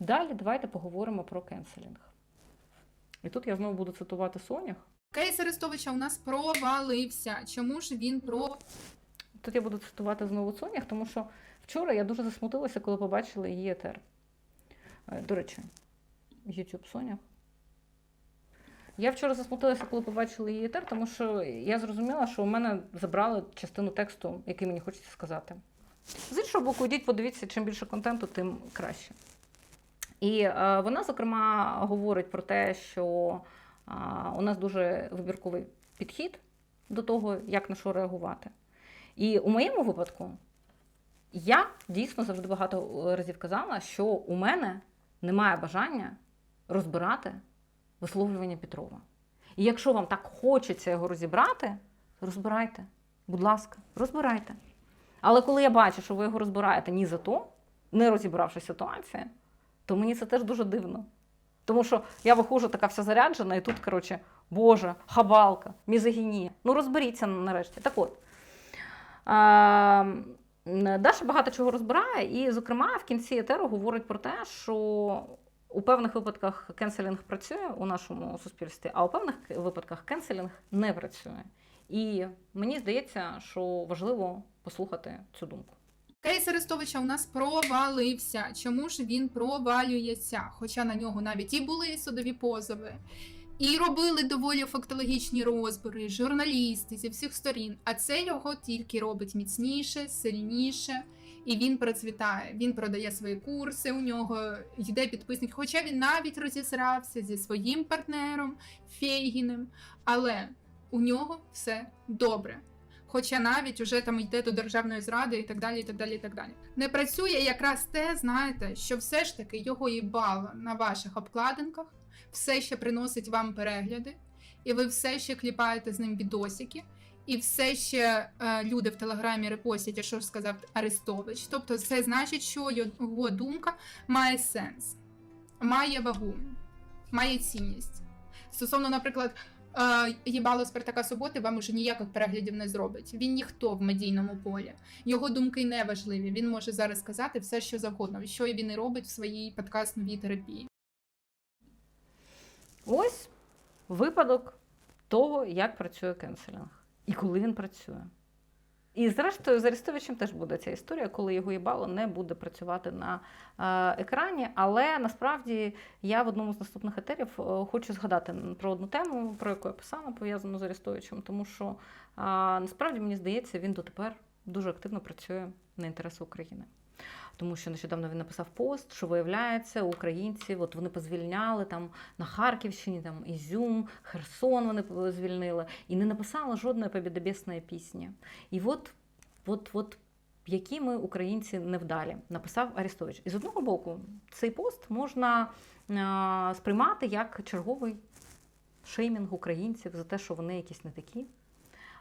Далі давайте поговоримо про кенселінг. І тут я знову буду цитувати Сонях. Кейс Арестовича у нас провалився. Чому ж він про Тут я буду цитувати знову Сонях, тому що вчора я дуже засмутилася, коли побачила її етер. Е, До речі, YouTube Сонях. Я вчора засмутилася, коли побачила її етер, тому що я зрозуміла, що у мене забрали частину тексту, який мені хочеться сказати. З іншого боку, йдіть, подивіться, чим більше контенту, тим краще. І е, вона, зокрема, говорить про те, що е, у нас дуже вибірковий підхід до того, як на що реагувати. І у моєму випадку я дійсно завжди багато разів казала, що у мене немає бажання розбирати висловлювання Петрова. І якщо вам так хочеться його розібрати, розбирайте. Будь ласка, розбирайте. Але коли я бачу, що ви його розбираєте ні за то, не розібравши ситуацію, то мені це теж дуже дивно. Тому що я виходжу така вся заряджена, і тут, коротше, Боже, хабалка, мізогінія. Ну розберіться нарешті. Так от. А, Даша багато чого розбирає, і, зокрема, в кінці етеру говорить про те, що у певних випадках кенселінг працює у нашому суспільстві, а у певних випадках кенселінг не працює. І мені здається, що важливо послухати цю думку. Кейс Арестовича у нас провалився. Чому ж він провалюється? Хоча на нього навіть і були судові позови, і робили доволі фактологічні розбори, журналісти зі всіх сторін. А це його тільки робить міцніше, сильніше. І він процвітає. Він продає свої курси. У нього йде підписник. Хоча він навіть розісрався зі своїм партнером Фейгіним, але у нього все добре. Хоча навіть уже там йде до державної зради і так далі, і так далі, і так далі. Не працює якраз те, знаєте, що все ж таки його їбало на ваших обкладинках, все ще приносить вам перегляди, і ви все ще кліпаєте з ним відосики, і все ще е, люди в телеграмі репостять, що ж сказав Арестович. Тобто, це значить, що його думка має сенс, має вагу, має цінність. Стосовно, наприклад. Їбало Спартака Суботи вам уже ніяких переглядів не зробить. Він ніхто в медійному полі. Його думки не важливі. Він може зараз сказати все, що завгодно, що він і робить в своїй подкаст-новій терапії. Ось випадок того, як працює кенселінг і коли він працює. І зрештою, з Арестовичем теж буде ця історія, коли його їбало не буде працювати на е, екрані. Але насправді я в одному з наступних етерів е, хочу згадати про одну тему, про яку я писала, пов'язану з Арестовичем, тому що насправді мені здається, він дотепер дуже активно працює на інтереси України. Тому що нещодавно він написав пост, що виявляється, українці, от вони позвільняли там на Харківщині, там Ізюм, Херсон вони звільнили, і не написали жодної побідобєсної пісні. І от, от, от які ми українці невдалі, написав Арестович. І з одного боку, цей пост можна а, сприймати як черговий шеймінг українців за те, що вони якісь не такі.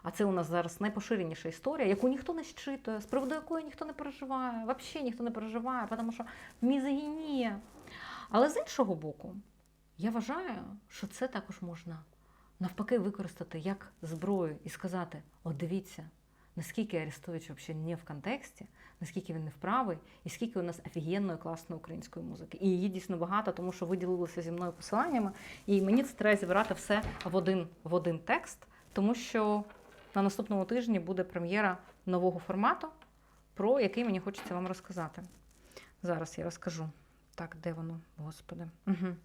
А це у нас зараз найпоширеніша історія, яку ніхто не щитує, з приводу якої ніхто не переживає, взагалі ніхто не переживає, тому що мізогінія. Але з іншого боку, я вважаю, що це також можна навпаки використати як зброю і сказати: от дивіться, наскільки Арестович взагалі не в контексті, наскільки він не вправий, і скільки у нас офігенної класної української музики. І її дійсно багато, тому що ви ділилися зі мною посиланнями, і мені це треба зібрати все в один, в один текст, тому що. На наступному тижні буде прем'єра нового формату, про який мені хочеться вам розказати. Зараз я розкажу. Так, де воно, господи. Угу.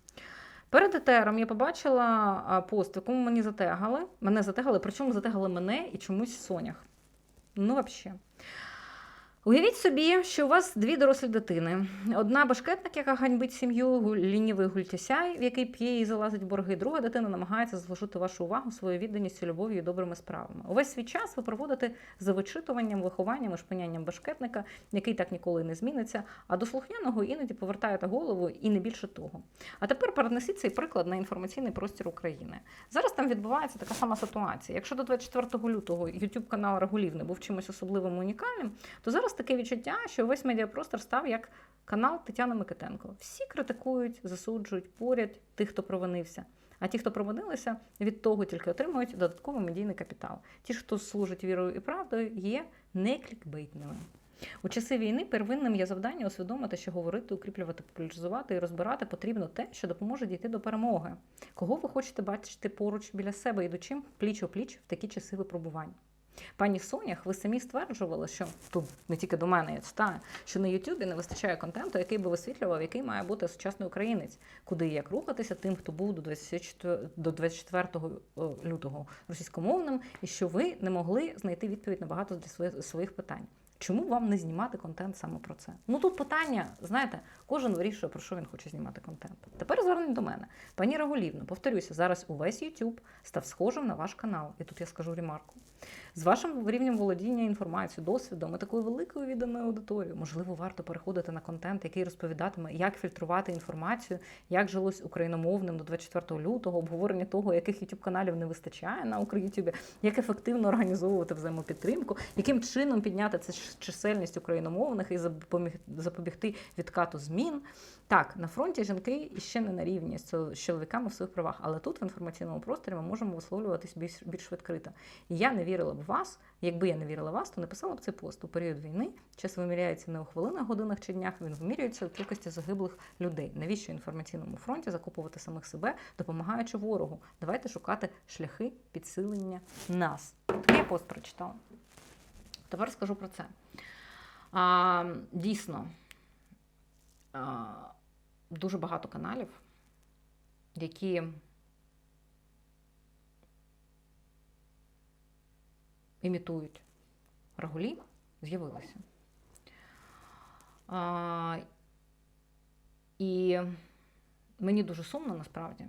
Перед етером я побачила пост, в якому мені затегали. Мене затегали, причому затегали мене і чомусь Сонях. Ну, взагалі. Уявіть собі, що у вас дві дорослі дитини. Одна башкетник, яка ганьбить сім'ю, лінівий гультясяй, в який п'є і залазить борги. Друга дитина намагається заслужити вашу увагу своєю відданістю, любов'ю і добрими справами. Увесь свій час ви проводите за вичитуванням, вихованням і шпинянням башкетника, який так ніколи не зміниться, а до слухняного іноді повертаєте голову і не більше того. А тепер перенесіть цей приклад на інформаційний простір України. Зараз там відбувається така сама ситуація. Якщо до 24 лютого YouTube канал Регулів не був чимось особливим унікальним, то зараз таке відчуття, що весь медіапростор став як канал Тетяни Микитенко. Всі критикують, засуджують, порять тих, хто провинився. А ті, хто провинилися, від того тільки отримують додатковий медійний капітал. Ті, хто служить вірою і правдою, є не клікбейтними. У часи війни первинним є завдання усвідомити, що говорити, укріплювати, популяризувати і розбирати потрібно те, що допоможе дійти до перемоги. Кого ви хочете бачити поруч біля себе, ідучи пліч о пліч в такі часи випробувань? Пані Сонях, ви самі стверджували, що тут не тільки до мене я читаю, що на Ютубі не вистачає контенту, який би висвітлював, який має бути сучасний українець, куди і як рухатися тим, хто був до 24, до 24 лютого російськомовним, і що ви не могли знайти відповідь на багато з своїх- своїх питань. Чому вам не знімати контент саме про це? Ну тут питання, знаєте, кожен вирішує, про що він хоче знімати контент. Тепер звернення до мене. Пані Рагулівна, повторюся, зараз увесь YouTube став схожим на ваш канал. І тут я скажу ремарку. З вашим рівнем володіння інформацією, досвідом і такою великою відданою аудиторією, можливо, варто переходити на контент, який розповідатиме, як фільтрувати інформацію, як жилось україномовним до 24 лютого, обговорення того, яких youtube каналів не вистачає на Укрютубі, як ефективно організовувати взаємопідтримку, яким чином підняти це чисельність україномовних і запобігти відкату змін. Так, на фронті жінки іще не на рівні з чоловіками в своїх правах, але тут в інформаційному просторі ми можемо висловлюватись більш, більш відкрито. І я не вірила б вас. Якби я не вірила вас, то не писала б цей пост. У період війни час виміряється не у хвилинах, годинах чи днях, він вимірюється у кількості загиблих людей. Навіщо інформаційному фронті закопувати самих себе, допомагаючи ворогу? Давайте шукати шляхи підсилення нас. Такий я пост прочитала. Тепер скажу про це. А, дійсно, а, дуже багато каналів, які імітують рагулі, з'явилися. І мені дуже сумно насправді,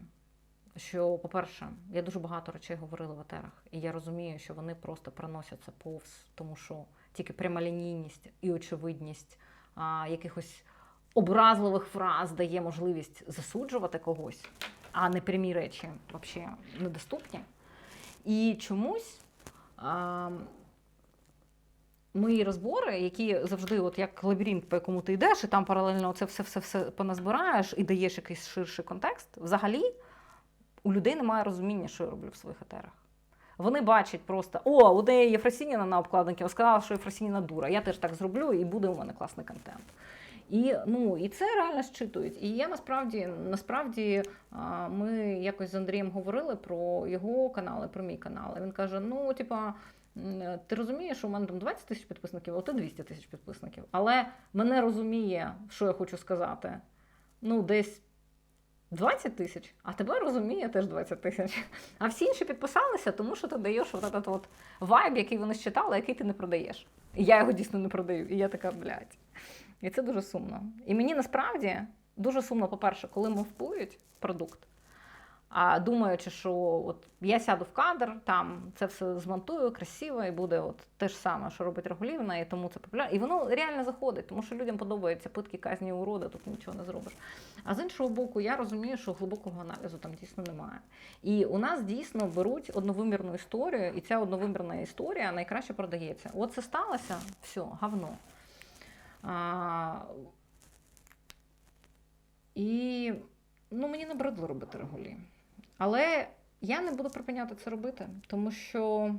що, по-перше, я дуже багато речей говорила в етерах, і я розумію, що вони просто проносяться повз, тому що тільки прямолінійність і очевидність а, якихось образливих фраз дає можливість засуджувати когось, а не прямі речі взагалі недоступні. І чомусь а, мої розбори, які завжди, от як лабіринт, по якому ти йдеш, і там паралельно це все все все поназбираєш і даєш якийсь ширший контекст, взагалі у людей немає розуміння, що я роблю в своїх етерах. Вони бачать просто: о, у неї Єфросініна на обкладинці, сказала, що Єфросініна дура. Я теж так зроблю, і буде у мене класний контент. І, ну, і це реально щитують. І я насправді, насправді, ми якось з Андрієм говорили про його канал і про мій канал. І він каже: ну, типа. Ти розумієш, що у мене там 20 тисяч підписників, а тебе 200 тисяч підписників. Але мене розуміє, що я хочу сказати. Ну, десь 20 тисяч, а тебе розуміє теж 20 тисяч. А всі інші підписалися, тому що ти даєш от этот от вайб, який вони считали, який ти не продаєш. І я його дійсно не продаю. І я така, блядь. І це дуже сумно. І мені насправді дуже сумно, по-перше, коли мовпують продукт. А думаючи, що от я сяду в кадр, там це все змонтую красиво, і буде от те ж саме, що робить Регулівна, і тому це популярно. І воно реально заходить, тому що людям подобається питки казні уроди, тут нічого не зробиш. А з іншого боку, я розумію, що глибокого аналізу там дійсно немає. І у нас дійсно беруть одновимірну історію, і ця одновимірна історія найкраще продається. От це сталося, все, говно. А, і ну, мені набридло робити регулі. Але я не буду припиняти це робити, тому що.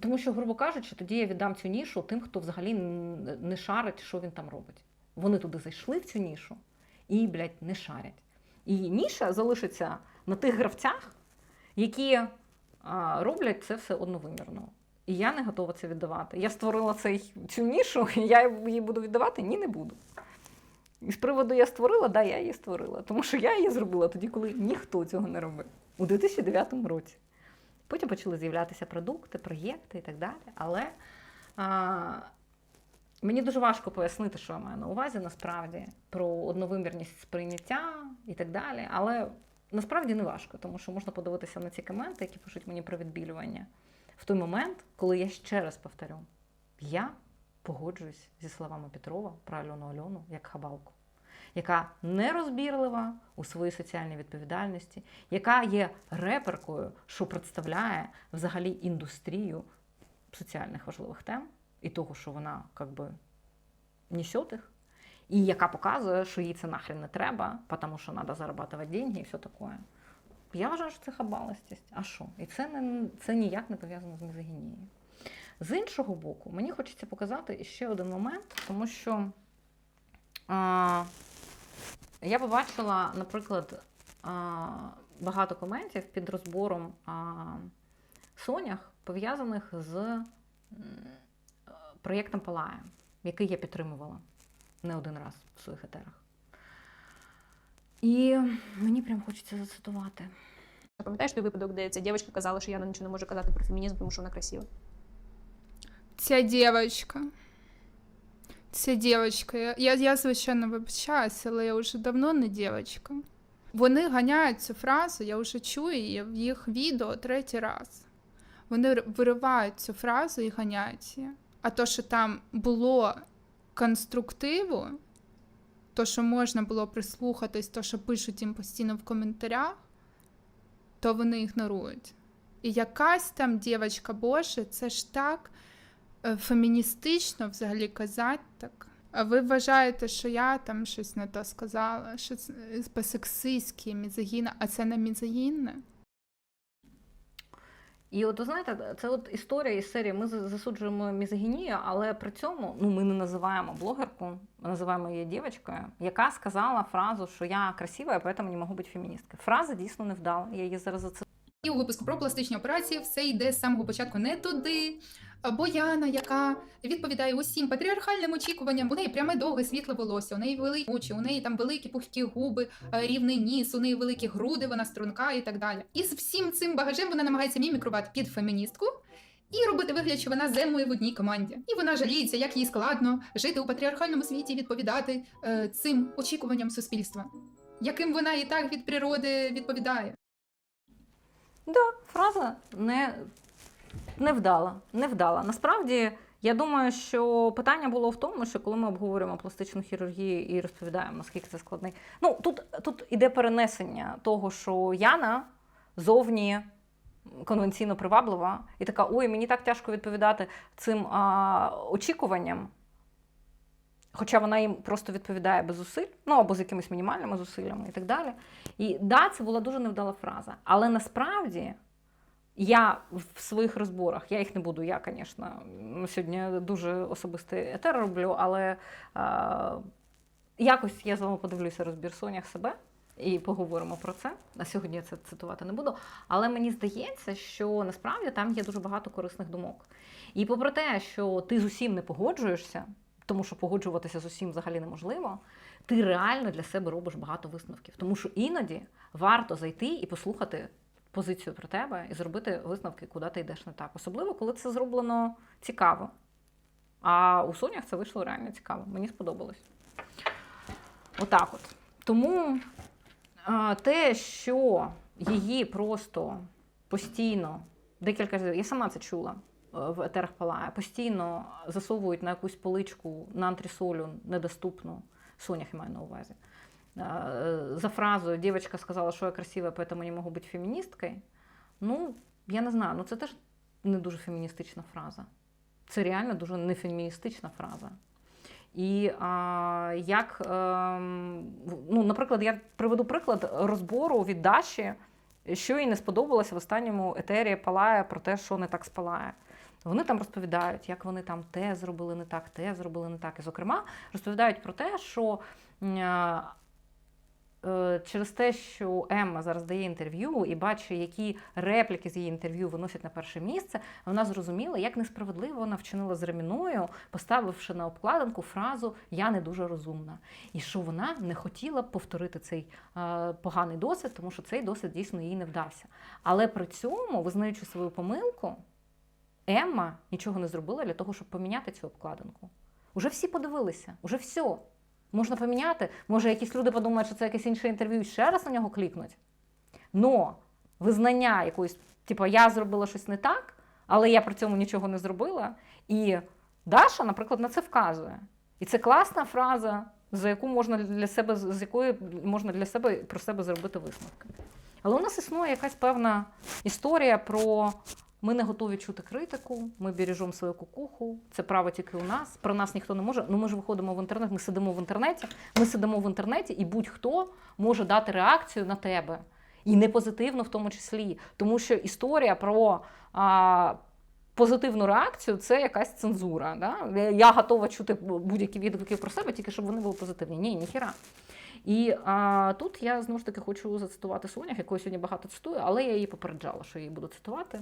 Тому що, грубо кажучи, тоді я віддам цю нішу тим, хто взагалі не шарить, що він там робить. Вони туди зайшли в цю нішу і, блядь, не шарять. І ніша залишиться на тих гравцях, які роблять це все одновимірно. І я не готова це віддавати. Я створила цей, цю нішу, я її буду віддавати? Ні, не буду. І з приводу я створила, да, я її створила. Тому що я її зробила тоді, коли ніхто цього не робив. У 2009 році. Потім почали з'являтися продукти, проєкти і так далі. Але а, мені дуже важко пояснити, що я маю на увазі насправді про одновимірність сприйняття і так далі. Але насправді не важко, тому що можна подивитися на ці коменти, які пишуть мені про відбілювання. В той момент, коли я ще раз повторю, я погоджуюсь зі словами Петрова про Альону Альону як хабалку, яка нерозбірлива у своїй соціальній відповідальності, яка є реперкою, що представляє взагалі індустрію соціальних важливих тем і того, що вона как би несет їх, і яка показує, що їй це нахрен не треба, тому що треба зарабатувати деньги і все таке. Я вважаю, що це хабалостість. А що? І це, не, це ніяк не пов'язано з мізогінією. З іншого боку, мені хочеться показати ще один момент, тому що а, я побачила, наприклад, а, багато коментів під розбором а, Сонях, пов'язаних з проєктом Палая, який я підтримувала не один раз в своїх етерах. І мені прям хочеться зацитувати. Пам'ятаєш той випадок, де ця дівчинка казала, що Яна нічого не може казати про фемінізм, тому що вона красива? Ця дівчинка. Ця дівчинка. Я, я, я звичайно вибачаюся, але я вже давно не дівчинка. Вони ганяють цю фразу, я вже чую її в їх відео третій раз. Вони виривають цю фразу і ганяють її. А то, що там було конструктиву, то, що можна було прислухатись, то, що пишуть їм постійно в коментарях, то вони ігнорують. І якась там дівчинка, боже, це ж так е, феміністично взагалі казати так. А ви вважаєте, що я там щось не то сказала, що це е, по-сексистськи, мізогінна, а це не мізогінне? І от ви знаєте, це от історія із серії. Ми засуджуємо мізогінію, але при цьому ну ми не називаємо блогерку, ми називаємо її дівчинкою, яка сказала фразу, що я красива, і поэтому не можу бути феміністкою. Фраза дійсно не вдала. Я її зараз зацитую. І у випуску про пластичні операції все йде з самого початку не туди. Бо Яна, яка відповідає усім патріархальним очікуванням, у неї пряме довге світле волосся, у неї великі очі, у неї там великі пухкі губи, е, рівний ніс, у неї великі груди, вона струнка і так далі. І з всім цим багажем вона намагається мімікрувати під феміністку. І робити вигляд, що вона з в одній команді. І вона жаліється, як їй складно жити у патріархальному світі відповідати е, цим очікуванням суспільства, яким вона і так від природи відповідає. Да, фраза не, не вдала. Не вдала. Насправді, я думаю, що питання було в тому, що коли ми обговорюємо пластичну хірургію і розповідаємо, наскільки це складний. Ну, тут, тут іде перенесення того, що Яна зовні конвенційно приваблива, і така: ой, мені так тяжко відповідати цим а, очікуванням. Хоча вона їм просто відповідає без зусиль, ну або з якимись мінімальними зусиллями і так далі. І да, це була дуже невдала фраза. Але насправді я в своїх розборах, я їх не буду, я, звісно, сьогодні дуже особистий етер роблю, але е, якось я з вами подивлюся розбір Сонях себе і поговоримо про це. На сьогодні я це цитувати не буду. Але мені здається, що насправді там є дуже багато корисних думок. І попри те, що ти з усім не погоджуєшся, тому що погоджуватися з усім взагалі неможливо, ти реально для себе робиш багато висновків. Тому що іноді варто зайти і послухати позицію про тебе і зробити висновки, куди ти йдеш не так. Особливо, коли це зроблено цікаво. А у Сонях це вийшло реально цікаво. Мені сподобалось. Отак от. Тому те, що її просто постійно, декілька разів, я сама це чула е, в етерах Палая, постійно засовують на якусь поличку на антресолю недоступну, Сонях маю на увазі. Е, За фразою дівчинка сказала, що я красива, поэтому не можу бути феміністкою. Ну, я не знаю, ну це теж не дуже феміністична фраза. Це реально дуже нефеміністична фраза. І а, як, ем, ну, наприклад, я приведу приклад розбору від Даші, що їй не сподобалося в останньому етері Палая про те, що не так спалає. Вони там розповідають, як вони там те зробили не так, те зробили не так. І, зокрема, розповідають про те, що е, через те, що Емма зараз дає інтерв'ю і бачить, які репліки з її інтерв'ю виносять на перше місце, вона зрозуміла, як несправедливо вона вчинила з Реміною, поставивши на обкладинку фразу Я не дуже розумна. І що вона не хотіла повторити цей е, поганий досвід, тому що цей досвід дійсно їй не вдався. Але при цьому, визнаючи свою помилку, Емма нічого не зробила для того, щоб поміняти цю обкладинку. Уже всі подивилися, уже все. Можна поміняти. Може, якісь люди подумають, що це якесь інше інтерв'ю і ще раз на нього клікнуть. Но визнання якоїсь, типу, я зробила щось не так, але я при цьому нічого не зробила. І Даша, наприклад, на це вказує. І це класна фраза, за яку можна для себе, з якої можна для себе про себе зробити висновки. Але у нас існує якась певна історія про ми не готові чути критику, ми бережемо свою кукуху, це право тільки у нас. Про нас ніхто не може. Ну ми ж виходимо в інтернет, ми сидимо в інтернеті, ми сидимо в інтернеті, і будь-хто може дати реакцію на тебе. І не позитивно в тому числі. Тому що історія про а, позитивну реакцію це якась цензура. Да? Я готова чути будь-які відгуки про себе, тільки щоб вони були позитивні. Ні, ніхіра. І а, тут я знову ж таки хочу зацитувати Сонях, якої сьогодні багато цитую, але я її попереджала, що я її буду цитувати.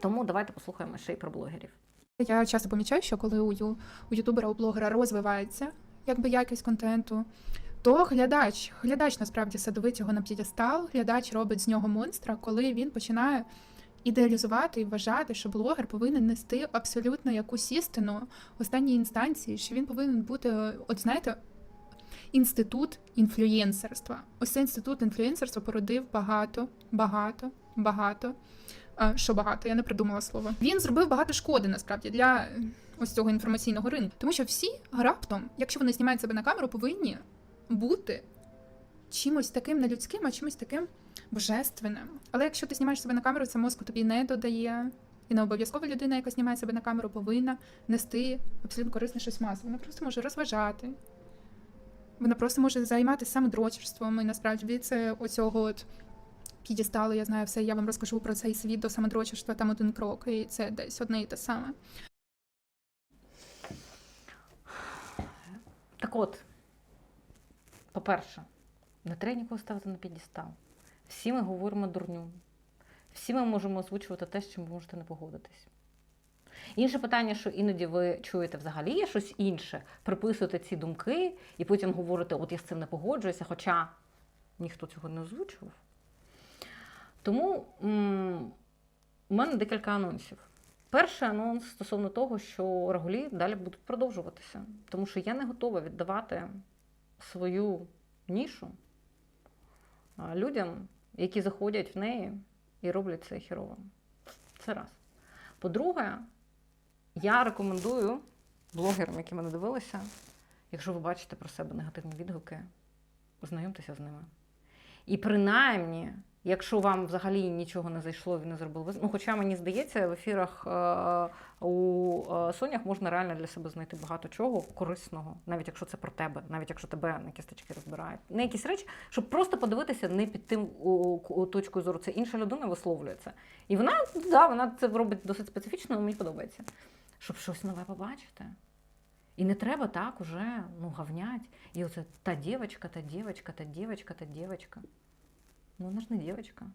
Тому давайте послухаємо ще й про блогерів. Я часто помічаю, що коли у, ютубера, у блогера розвивається якби якість контенту, то глядач, глядач насправді садовить його на п'єдестал, глядач робить з нього монстра, коли він починає ідеалізувати і вважати, що блогер повинен нести абсолютно якусь істину в останній інстанції, що він повинен бути, от знаєте, інститут інфлюєнсерства. Ось цей інститут інфлюєнсерства породив багато, багато, багато. Що багато, я не придумала слово. Він зробив багато шкоди насправді для е, ось цього інформаційного ринку. Тому що всі раптом, якщо вони знімають себе на камеру, повинні бути чимось таким нелюдським, а чимось таким божественним. Але якщо ти знімаєш себе на камеру, це мозку тобі не додає. І не обов'язково людина, яка знімає себе на камеру, повинна нести абсолютно корисне щось масу. Вона просто може розважати. Вона просто може займатися самодрочерством. І насправді це оцього от підістали, я знаю все, я вам розкажу про цей світ до самодрочерства, там один крок, і це десь одне і те саме. Так от, по-перше, не треба нікого ставити на підістал. Всі ми говоримо дурню. Всі ми можемо озвучувати те, з чим ви можете не погодитись. Інше питання, що іноді ви чуєте взагалі є щось інше, приписуєте ці думки і потім говорите, от я з цим не погоджуюся, хоча ніхто цього не озвучував. Тому м- у мене декілька анонсів. Перший анонс стосовно того, що регулі далі будуть продовжуватися, тому що я не готова віддавати свою нішу людям, які заходять в неї і роблять це хірово. Це раз. По-друге, я рекомендую блогерам, які мене дивилися, якщо ви бачите про себе негативні відгуки, знайомтеся з ними. І принаймні, якщо вам взагалі нічого не зайшло, ви не зробили. вис- Ну, хоча мені здається, в ефірах е, у е, Сонях можна реально для себе знайти багато чого корисного, навіть якщо це про тебе, навіть якщо тебе на кісточки розбирають. Не якісь речі, щоб просто подивитися не під тим точкою зору. Це інша людина висловлює це. І вона, да, вона це робить досить специфічно, але мені подобається. Щоб щось нове побачити. І не треба так уже ну, говнять. І оце та дівчинка, та дівчинка, та дівчинка, та дівчинка. Ну, вона ж не дівчинка.